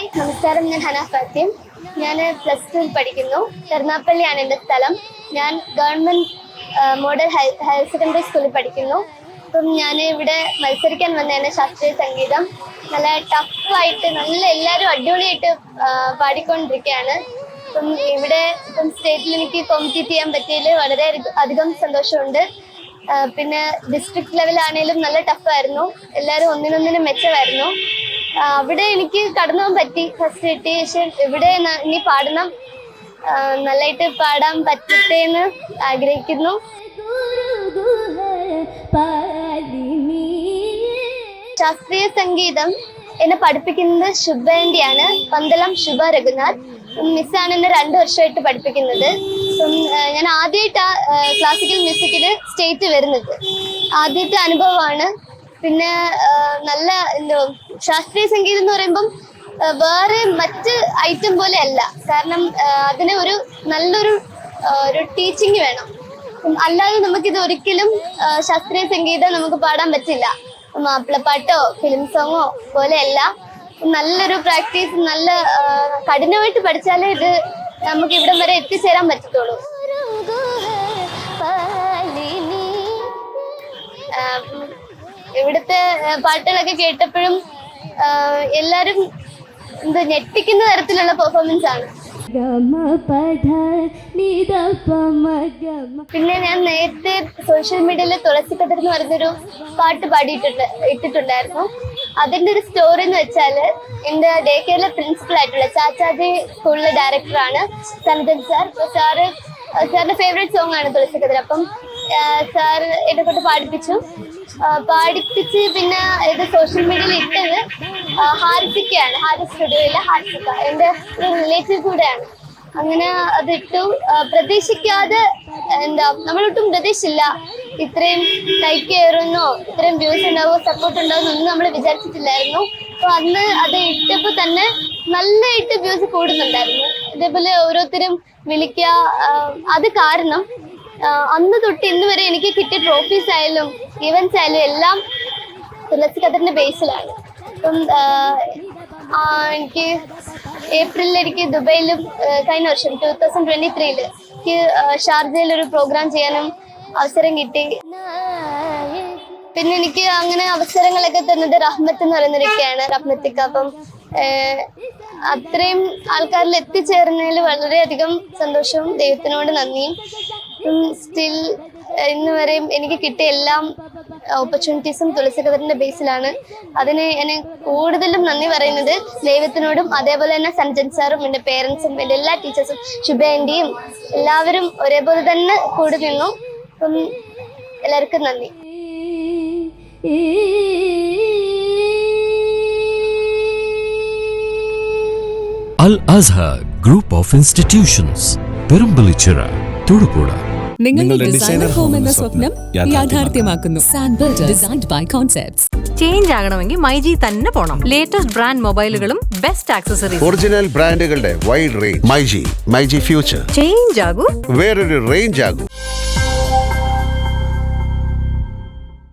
നമസ്കാരം. ഞാൻ ഹന ഫാത്തിം. ഞാൻ പ്ലസ് ടു പഠിക്കുന്നു. എറണാപ്പള്ളിയാണ് എന്റെ സ്ഥലം. ഞാൻ ഗവൺമെന്റ് മോഡൽ ഹയർ സെക്കൻഡറി സ്കൂളിൽ പഠിക്കുന്നു. അപ്പം ഞാൻ ഇവിടെ മത്സരിക്കാൻ വന്നതാണ് ശാസ്ത്രീയ സംഗീതം. നല്ല ടഫായിട്ട് നല്ല എല്ലാവരും അടിപൊളിയായിട്ട് പാടിക്കൊണ്ടിരിക്കുകയാണ് അപ്പം ഇവിടെ ഇപ്പം സ്റ്റേറ്റിൽ എനിക്ക് കോമ്പറ്റീറ്റ് ചെയ്യാൻ പറ്റിയതിൽ വളരെ അധികം സന്തോഷമുണ്ട്. പിന്നെ ഡിസ്ട്രിക്ട് ലെവലാണേലും നല്ല ടഫായിരുന്നു. എല്ലാവരും ഒന്നിനൊന്നിനും മെച്ചമായിരുന്നു. അവിടെ എനിക്ക് കടന്നു പോകാൻ പറ്റി. ഫസ്റ്റ് കിട്ടി പക്ഷെ ഇവിടെ ഇനി പാടണം. നല്ലായിട്ട് പാടാൻ പറ്റട്ടെ എന്ന് ആഗ്രഹിക്കുന്നു. ശാസ്ത്രീയ സംഗീതം എന്നെ പഠിപ്പിക്കുന്നത് ശുഭേന്റെയാണ്. പന്തളം ശുഭ രഘുനാഥ്. മിസ്സാണ് എന്നെ രണ്ട് വർഷമായിട്ട് പഠിപ്പിക്കുന്നത്. ഞാൻ ആദ്യമായിട്ടാ ക്ലാസിക്കൽ മ്യൂസിക്കിന് സ്റ്റേറ്റ് വരുന്നത്. ആദ്യത്തെ അനുഭവമാണ് പിന്നെ നല്ല എന്തോ ശാസ്ത്രീയ സംഗീതം എന്ന് പറയുമ്പം വേറെ മറ്റ് ഐറ്റം പോലെ അല്ല. കാരണം അതിന് ഒരു നല്ലൊരു ഒരു ടീച്ചിങ് വേണം. അല്ലാതെ നമുക്കിത് ഒരിക്കലും ശാസ്ത്രീയ സംഗീതം നമുക്ക് പാടാൻ പറ്റില്ല. മാപ്പിളപ്പാട്ടോ ഫിലിം സോങ്ങോ പോലെയല്ല നല്ലൊരു പ്രാക്ടീസ് നല്ല കഠിനമായിട്ട് പഠിച്ചാലേ ഇത് നമുക്ക് ഇവിടം വരെ എത്തിച്ചേരാൻ പറ്റത്തുള്ളൂ. ഇവിടുത്തെ പാട്ടുകളൊക്കെ കേട്ടപ്പോഴും എല്ലാരും എന്ത് ഞെട്ടിക്കുന്ന തരത്തിലുള്ള പെർഫോമൻസ് ആണ്. പിന്നെ ഞാൻ നേരത്തെ സോഷ്യൽ മീഡിയയിൽ തുളസി കഥർ എന്ന് പറയുന്നൊരു പാട്ട് പാടിയിട്ടുണ്ട് ഇട്ടിട്ടുണ്ടായിരുന്നു. അതിന്റെ ഒരു സ്റ്റോറി എന്ന് വെച്ചാൽ എന്റെ ഡേ കെയറിലെ പ്രിൻസിപ്പൽ ആയിട്ടുള്ള ചാച്ചാജി സ്കൂളിലെ ഡയറക്ടറാണ് സനതൻ സാർ സാറ് സാറിന്റെ ഫേവറേറ്റ് സോങ് ആണ് തുളസി കഥർ അപ്പം സാർ എന്നെ കൊണ്ട് പാടിപ്പിച്ചു. പാടിപ്പിച്ച് പിന്നെ ഇത് സോഷ്യൽ മീഡിയയിൽ ഇട്ടത് ഹാരിസിക്കാണ് ഹാരിസ് സ്റ്റുഡിയോയിലെ ഹാരിസിക്ക. എന്റെ ഒരു റിലേറ്റീവ് കൂടെയാണ്. അങ്ങനെ അതിട്ടു. പ്രതീക്ഷിക്കാതെ എന്താ നമ്മളൊട്ടും പ്രതീക്ഷിച്ചില്ല. ഇത്രയും ലൈക്ക് കയറുന്നോ ഇത്രയും വ്യൂസ് ഉണ്ടാവോ സപ്പോർട്ട് ഉണ്ടാവോ ഒന്നും നമ്മൾ വിചാരിച്ചിട്ടില്ലായിരുന്നു. അപ്പൊ അന്ന് അത് ഇട്ടപ്പോ തന്നെ നല്ലതായിട്ട് വ്യൂസ് കൂടുന്നുണ്ടായിരുന്നു. ഇതേപോലെ ഓരോരുത്തരും വിളിക്കുക അത് കാരണം അന്ന് തൊട്ട് ഇന്ന് വരെ എനിക്ക് കിട്ടിയ ട്രോഫീസ് ആയാലും ഇവന്റ്സ് ആയാലും എല്ലാം തുളസി കഥറിന്റെ ബേസിലാണ് അപ്പം എനിക്ക് ഏപ്രിലിൽ എനിക്ക് ദുബൈയിലും കഴിഞ്ഞ വർഷം ടൂ തൗസൻഡ് ട്വന്റി ത്രീയിൽ എനിക്ക് ഷാർജയിൽ ഒരു പ്രോഗ്രാം ചെയ്യാനും അവസരം കിട്ടി. പിന്നെ എനിക്ക് അങ്ങനെ അവസരങ്ങളൊക്കെ തന്നത് റഹ്മത്ത് എന്ന് പറയുന്നൊരൊക്കെയാണ് റഹ്മത്തിക്ക അപ്പം അത്രയും ആൾക്കാരിൽ എത്തിച്ചേർന്നതിൽ വളരെയധികം സന്തോഷവും ദൈവത്തിനോട് നന്ദിയും. സ്റ്റിൽ ഇന്ന് വരെയും എനിക്ക് കിട്ടിയ എല്ലാം ഓപ്പർച്യൂണിറ്റീസും തുളസി കഥറിന്റെ ബേസിലാണ് അതിന് എന്നെ കൂടുതലും നന്ദി പറയുന്നത് ദൈവത്തിനോടും അതേപോലെ തന്നെ സഞ്ജൻ സാറും എന്റെ പേരൻസും എന്റെ എല്ലാ ടീച്ചേഴ്സും ശുഭ എല്ലാവരും ഒരേപോലെ തന്നെ കൂടി നിന്നു. അപ്പം എല്ലാവർക്കും നന്ദി. Al Azhar group of institutions Perumpillichira Thodupuzha. നിങ്ങളുടെ ഡിസൈനർ ഹോം എന്ന സ്വപ്നം യാഥാർത്ഥ്യമാക്കുന്നു. ഡിസൈൻഡ് ബൈ കോൺസെപ്റ്റ്സ് ചേഞ്ച് ആകണമെങ്കിൽ മൈജി തന്നെ പോണം. ലേറ്റസ്റ്റ് ബ്രാൻഡ് മൊബൈലുകളും ബെസ്റ്റ് ആക്സസറീസ് ഒറിജിനൽ ബ്രാൻഡുകളുടെ wide range myG myG future change ആകൂ. വേറൊരു റേഞ്ച് ആകും.